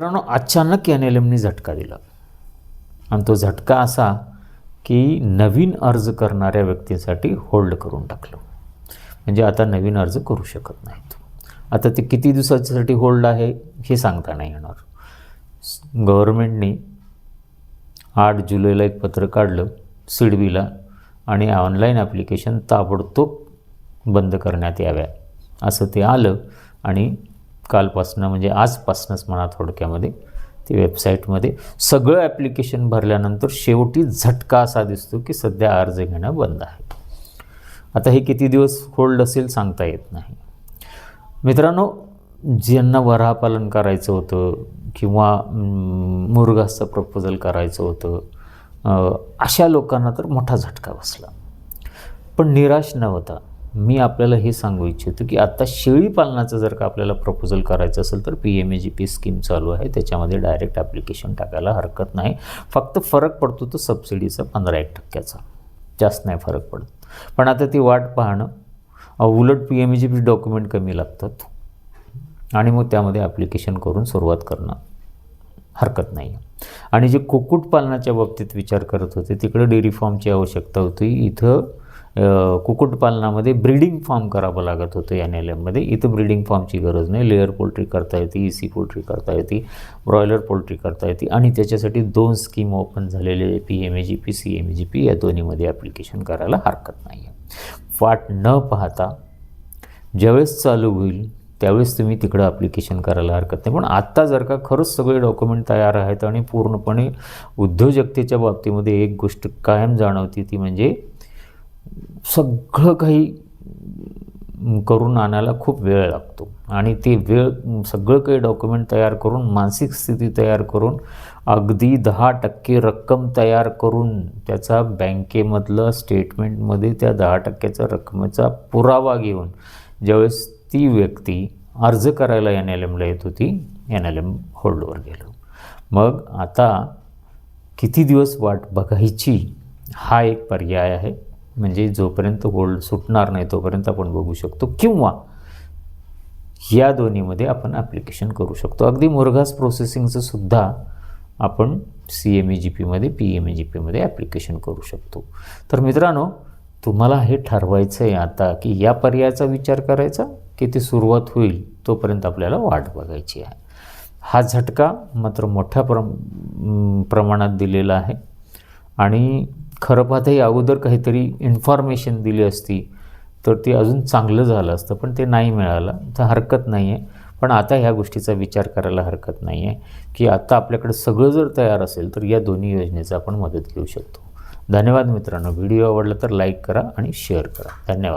मित्रांनो अचानक N L एमनी झटका दिला. आणि तो झटका असा की नवीन अर्ज करणाऱ्या व्यक्तींसाठी होल्ड करून टाकलं. म्हणजे आता नवीन अर्ज करू शकत नाहीत. आता ते किती दिवसाच्यासाठी होल्ड आहे हे सांगता नाही येणार. गव्हर्मेंटने आठ जुलैला एक पत्र काढलं सिडबीला आणि ऑनलाईन ॲप्लिकेशन ताबडतोब बंद करण्यात याव्या असं ते आलं आणि कालपासनं म्हणजे आजपासनंच म्हणा थोडक्यामध्ये ती वेबसाईटमध्ये सगळं ॲप्लिकेशन भरल्यानंतर शेवटी झटका असा दिसतो की सध्या अर्ज घेणं बंद आहे. आता हे किती दिवस होल्ड असेल सांगता येत नाही. मित्रांनो ज्यांना वराहपालन करायचं होतं किंवा म, मुरघासचं प्रपोजल करायचं होतं अशा लोकांना तर मोठा झटका बसला. पण निराश न होता मी आपल्याला हे सांगू इच्छितो की आत्ता शेळी पालनाचं जर का आपल्याला प्रपोजल करायचं असेल तर P M A G P scheme चालू आहे. त्याच्यामध्ये डायरेक्ट ॲप्लिकेशन टाकायला हरकत नाही. फक्त फरक पडतो तो सबसिडीचा पंधरा एक टक्क्याचा. जास्त नाही फरक पडत. पण आता ती वाट पाहणं उलट P M A G P document कमी लागतात. आणि मग त्यामध्ये ॲप्लिकेशन करून सुरुवात करणं हरकत नाही. आणि जे कुक्कुटपालनाच्या बाबतीत विचार करत होते तिकडे डेअरी फॉर्मची आवश्यकता होती. इथं कुक्कुटपालनामध्ये ब्रीडिंग फॉर्म करावं लागत होतं एन एल एममध्ये इथं ब्रीडिंग फॉर्मची गरज नाही. लेअर पोल्ट्री करता येते ई सी पोल्ट्री करता येते ब्रॉयलर पोल्ट्री करता येते आणि त्याच्यासाठी दोन स्कीम ओपन झालेले P M A G P C M A G P या दोन्हीमध्ये ॲप्लिकेशन करायला हरकत नाही आहे. वाट न पाहता ज्यावेळेस चालू होईल त्यावेळेस तुम्ही तिकडं ॲप्लिकेशन करायला हरकत नाही. पण आत्ता जर का खरंच सगळे डॉक्युमेंट तयार आहेत आणि पूर्णपणे उद्योजकतेच्या बाबतीमध्ये एक गोष्ट कायम जाणवती ती म्हणजे सगळं काही करून आणायला खूप वेळ लागतो. आणि ते वेळ सगळं काही डॉक्युमेंट तयार करून मानसिक स्थिती तयार करून अगदी दहा टक्के रक्कम तयार करून त्याचा बँकेमधलं स्टेटमेंटमध्ये त्या दहा टक्क्याच्या रकमेचा पुरावा घेऊन ज्यावेळेस ती व्यक्ती अर्ज करायला एन एल एमला येत होती एन एल एम होल्डवर गेलो. मग आता किती दिवस वाट बघायची हा एक पर्याय आहे. म्हणजे जोपर्यंत गोल्ड सुटणार नाही तोपर्यंत आपण बघू शकतो किंवा या दोन्हीमध्ये आपण ॲप्लिकेशन करू शकतो. अगदी मुरघास प्रोसेसिंगचं सुद्धा आपण सी एम ई जी पीमध्ये पी एम ई जी पीमध्ये ॲप्लिकेशन करू शकतो. तर मित्रांनो तुम्हाला हे ठरवायचं आहे आता की या पर्यायाचा विचार करायचा की ती सुरुवात होईल तोपर्यंत आपल्याला वाट बघायची आहे. हा झटका मात्र मोठ्या प्रम प्रमाणात दिलेला आहे. आणि खरपातही अगोदर काहीतरी इन्फॉर्मेशन दिली असती तर ते अजून चांगलं झालं असतं पण ते नाही मिळालं. तर हरकत नाही आहे पण आता ह्या गोष्टीचा विचार करायला हरकत नाही आहे की आता आपल्याकडे सगळं जर तयार असेल तर या दोन्ही योजनेचा आपण मदत घेऊ शकतो. धन्यवाद मित्रांनो. व्हिडिओ आवडला तर लाईक करा आणि शेअर करा. धन्यवाद.